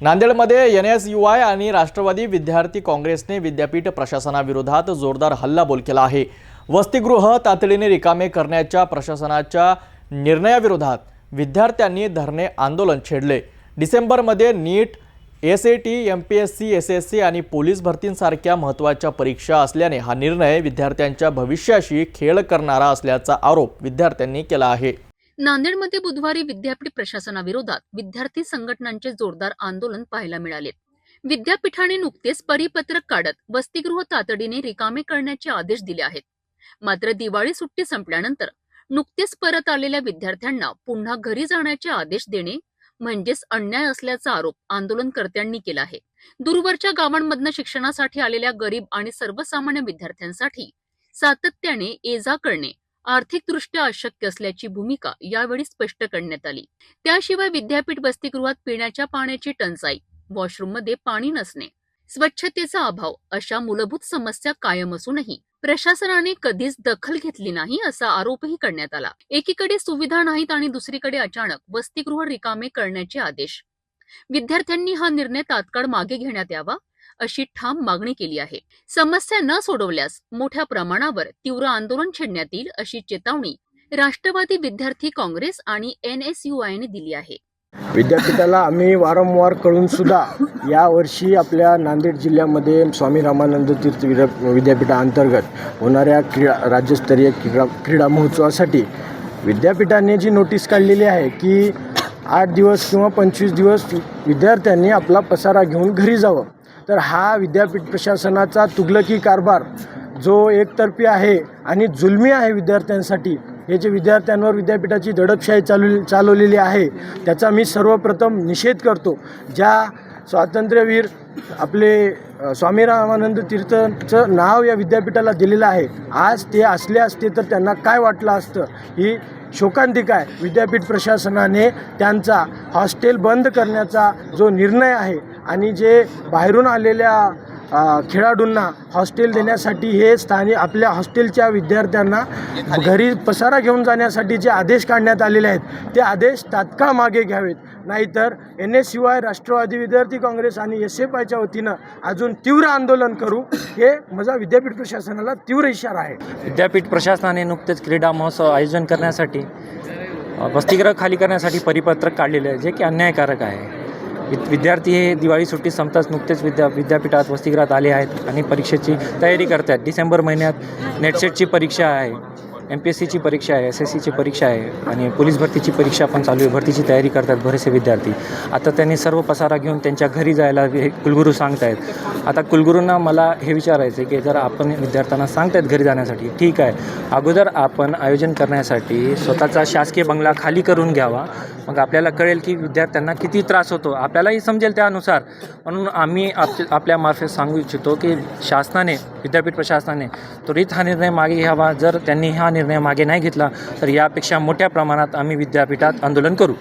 नांदेडमध्ये N S U I आणि राष्ट्रवादी विद्यार्थी काँग्रेसने विद्यापीठ प्रशासनाविरोधात जोरदार हल्लाबोल केला आहे. वसतिगृह तातडीने रिकामे करण्याच्या प्रशासनाच्या निर्णयाविरोधात विद्यार्थ्यांनी धरणे आंदोलन छेडले. डिसेंबरमध्ये NEET S A T M P S C S S C आणि पोलीस भरतींसारख्या महत्त्वाच्या परीक्षा असल्याने हा निर्णय विद्यार्थ्यांच्या भविष्याशी खेळ करणारा असल्याचा आरोप विद्यार्थ्यांनी केला आहे. नांदेडमध्ये बुधवारी विद्यापीठ प्रशासनाविरोधात विद्यार्थी संघटनांचे जोरदार आंदोलन पाहायला मिळाले. विद्यापीठाने नुकतेच परिपत्रक काढत वसतिगृह तातडीने रिकामे करण्याचे आदेश दिले आहेत. मात्र दिवाळी सुट्टी संपल्यानंतर नुकतेच परत आलेल्या विद्यार्थ्यांना पुन्हा घरी जाण्याचे आदेश देणे म्हणजेच अन्याय असल्याचा आरोप आंदोलनकर्त्यांनी केला आहे. दूरवरच्या गावांमधनं शिक्षणासाठी आलेल्या गरीब आणि सर्वसामान्य विद्यार्थ्यांसाठी सातत्याने ये जा करणे आर्थिकदृष्ट्या अशक्य असल्याची भूमिका यावेळी स्पष्ट करण्यात आली. त्याशिवाय विद्यापीठ वसतिगृहात पिण्याच्या पाण्याची टंचाई वॉशरूममध्ये पाणी नसणे स्वच्छतेचा अभाव अशा मूलभूत समस्या कायम असूनही प्रशासनाने कधीच दखल घेतली नाही असा आरोपही करण्यात आला. एकीकडे सुविधा नाहीत आणि दुसरीकडे अचानक वसतिगृह रिकामे करण्याचे आदेश. विद्यार्थ्यांनी हा निर्णय तात्काळ मागे घेण्यात यावा अशी ठाम मागणी केली आहे. समस्या न सोडवल्यास मोठ्या प्रमाणावर तीव्र आंदोलन छेडण्यात येईल अशी चेतावणी राष्ट्रवादी विद्यार्थी काँग्रेस आणि एन एस यू आयने दिली आहे. विद्यापीठाला आम्ही वारंवार कळून सुद्धा यावर्षी आपल्या नांदेड जिल्ह्यामध्ये स्वामी रामानंद तीर्थ विद्यापीठाअंतर्गत होणाऱ्या क्रीडा राज्यस्तरीय क्रीडा क्रीडा महोत्सवासाठी विद्यापीठाने जी नोटीस काढलेली आहे की आठ दिवस किंवा पंचवीस दिवस विद्यार्थ्यांनी आपला पसारा घेऊन घरी जावं. तर हा विद्यापीठ प्रशासनाचा तुगलकी कारभार जो एकतर्फी आहे आणि जुलमी आहे विद्यार्थ्यांसाठी हे जे विद्यार्थ्यांवर विद्यापीठाची दडपशाही चालू चालवलेली आहे त्याचा मी सर्वप्रथम निषेध करतो. ज्या स्वातंत्र्यवीर आपले स्वामी रामानंद तीर्थचं नाव या विद्यापीठाला दिलेलं आहे आज ते असले असते तर त्यांना काय वाटलं असतं? ही शोकांतिका आहे. विद्यापीठ प्रशासनाने त्यांचा हॉस्टेल बंद करण्याचा जो निर्णय आहे आणि जे बाहेरून आलेल्या खेळाडूंना हॉस्टेल देण्यासाठी हे स्थानिक आपल्या हॉस्टेलच्या विद्यार्थ्यांना घरी पसारा घेऊन जाण्यासाठी जे आदेश काढण्यात आलेले आहेत ते आदेश तात्काळ मागे घ्यावेत. नाहीतर एन एस शिवाय राष्ट्रवादी विद्यार्थी काँग्रेस आणि एस एफ आयच्या वतीनं अजून तीव्र आंदोलन करू हे माझा विद्यापीठ प्रशासनाला तीव्र इशारा आहे. विद्यापीठ प्रशासनाने नुकतेच क्रीडा महोत्सव आयोजन करण्यासाठी अ, वसतिगृह खाली करण्यासाठी परिपत्रक काढलेले आहे जे की अन्यायकारक आहे. विद्यार्थी हे दिवाळी सुट्टी संपताच नुकतेच विद्या विद्यापीठात वसतिगृहात आले आहेत आणि परीक्षेची तयारी करत आहेत डिसेंबर महिन्यात नेटसेटची परीक्षा आहे. एम पी एस सीची परीक्षा आहे एस एस सीची परीक्षा आहे आणि पोलीस भरतीची परीक्षा पण चालू आहे. भरतीची तयारी करतात बरेचसे विद्यार्थी. आता त्यांनी सर्व पसारा घेऊन त्यांच्या घरी जायला हे कुलगुरू सांगत आहेत आता कुलगुरूंना मला हे विचारायचं की जर आपण विद्यार्थ्यांना सांगतायत घरी जाण्यासाठी ठीक आहे. अगोदर आपण आयोजन करण्यासाठी स्वतःचा शासकीय बंगला खाली करून घ्यावा. मग आपल्याला कळेल की विद्यार्थ्यांना किती त्रास होतो. आपल्यालाही समजेल त्यानुसार. म्हणून आम्ही आप आपल्यामार्फत सांगू इच्छितो की शासनाने विद्यापीठ प्रशासनाने त्वरित हा निर्णय मागे घ्यावा. जर त्यांनी हा निर्णय मागे नाही घेतला तर यापेक्षा मोठ्या प्रमाणात आम्ही विद्यापीठात आंदोलन करू.